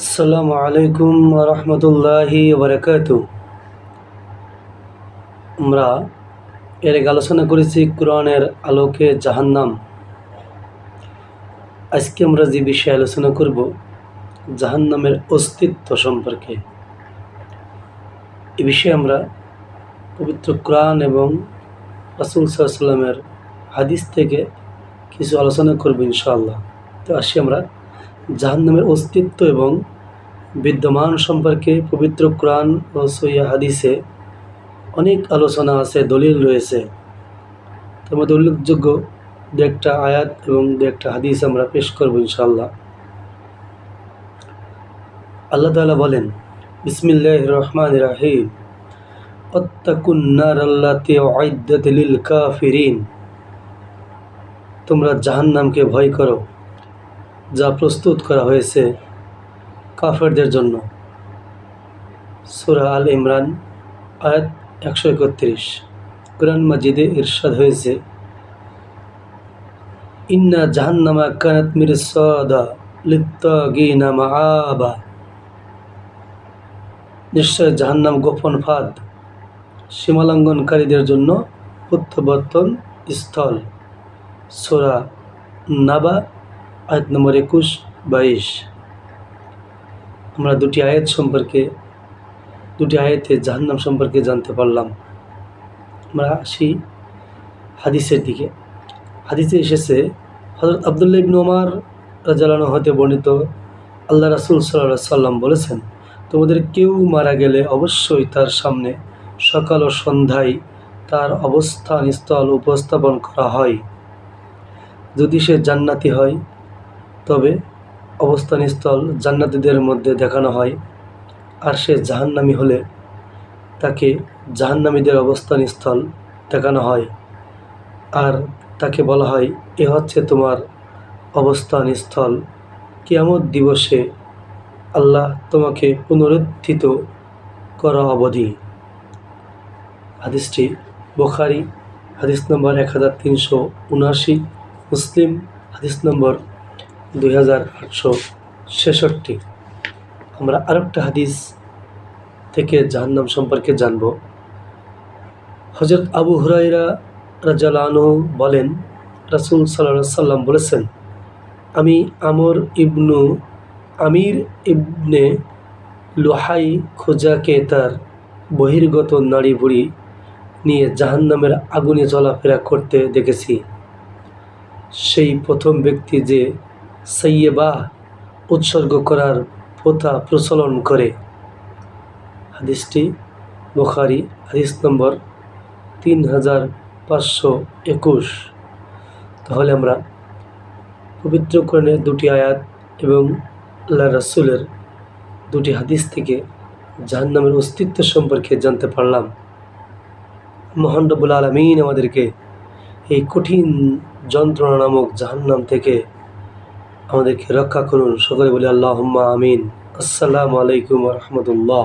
আসসালামু আলাইকুম রহমতুল্লাহি বারকাত আমরা এর আলোচনা করেছি কোরআনের আলোকে জাহান্নাম। আজকে আমরা যে বিষয়ে আলোচনা করব, জাহান্নামের অস্তিত্ব সম্পর্কে। এ বিষয়ে আমরা পবিত্র কোরআন এবং রাসুল সাল্লামের হাদিস থেকে কিছু আলোচনা করব ইনশাআল্লাহ। তো আসি আমরা জাহান্নামের অস্তিত্ব এবং বিদ্যমান সম্পর্কে পবিত্র কোরআন ও সৈয়া হাদিসে অনেক আলোচনা আছে, দলিল রয়েছে। তার মধ্যে উল্লেখযোগ্য দু একটা আয়াত এবং দু একটা হাদিস আমরা পেশ করব ইনশাল্লাহ আল্লাহ তাআলা বলেন বিসমিল্লাহ রহমান রাহিম। তোমরা জাহান্নামকে ভয় করো। যা প্রস্তুত করা হয়েছে কাফেরদের জন্য। সুরা আল ইমরান, আয়াত একশো একত্রিশ। কোরআন মাজিদে ইরশাদ হয়েছে, ইন্না জাহান্নামা কানাত মিরসাদা লিত্তাগিনা মাআবা। নিশ্চয় জাহান্নাম গোপন ফাঁদ সীমালঙ্ঘনকারীদের জন্য প্রত্যাবর্তন স্থল। সোরা নাবা আয়াত নম্বর একুশ, বাইশ। আমরা দুটি আয়াত সম্পর্কে, দুটি আয়াতে জাহান্নাম সম্পর্কে জানতে পারলাম। আমরা আসি হাদিসের দিকে। হাদিসে এসেছে হজরত আবদুল্লা ইবন ওমার রাজালানো হতে বর্ণিত, আল্লাহ রাসুল সাল্লাহ সাল্লাম বলেছেন, তোমাদের কেউ মারা গেলে অবশ্যই তার সামনে সকাল ও সন্ধ্যায় তার অবস্থান স্থল উপস্থাপন করা হয়। যদি সে জান্নাতি হয় তবে অবস্থানস্থল জান্নাতিদের মধ্যে দেখানো হয় আর সে জাহান্নামি হলে তাকে জাহান্নামীদের অবস্থানস্থল দেখানো হয়। আর তাকে বলা হয়, এ হচ্ছে তোমার অবস্থানস্থল। কিয়ামত দিবসে আল্লাহ তোমাকে পুনরুত্থিত করা অবধি। হাদিসটি বোখারি, হাদিস নম্বর এক হাজার তিনশো উনআশি, মুসলিম, হাদিস নম্বর দুই হাজার আটশো ছেষট্টি। আমরা আরেকটা হাদিস থেকে জাহান্নাম সম্পর্কে জানব। হজরত আবু হুরাইরা রাজালানু বলেন, রাসুল সাল্লাহ সাল্লাম বলেছেন, আমি আমর ইবনু আমির ইবনে লোহাই খোজাকে তার বহির্গত নাড়ি ভুড়ি নিয়ে জাহান্নামের আগুনে চলাফেরা করতে দেখেছি। সেই প্রথম ব্যক্তি যে সৈয়বা উৎসর্গ করার প্রথা প্রচলন করে। হাদিসটি বুখারি, হাদিস নম্বর তিন হাজার পাঁচশো একুশ। তাহলে আমরা পবিত্র কোরআনের দুটি আয়াত এবং আল্লাহ রাসুলের দুটি হাদিস থেকে জাহান্নামের অস্তিত্ব সম্পর্কে জানতে পারলাম। মহান রব্বুল আলমিন আমাদেরকে এই কঠিন যন্ত্রণা নামক জাহান্নাম থেকে আমাদেরকে রক্ষা করুন। সকলে বলি আল্লাহ আমিন। আসসালামু আলাইকুম রহমতুল্লাহ।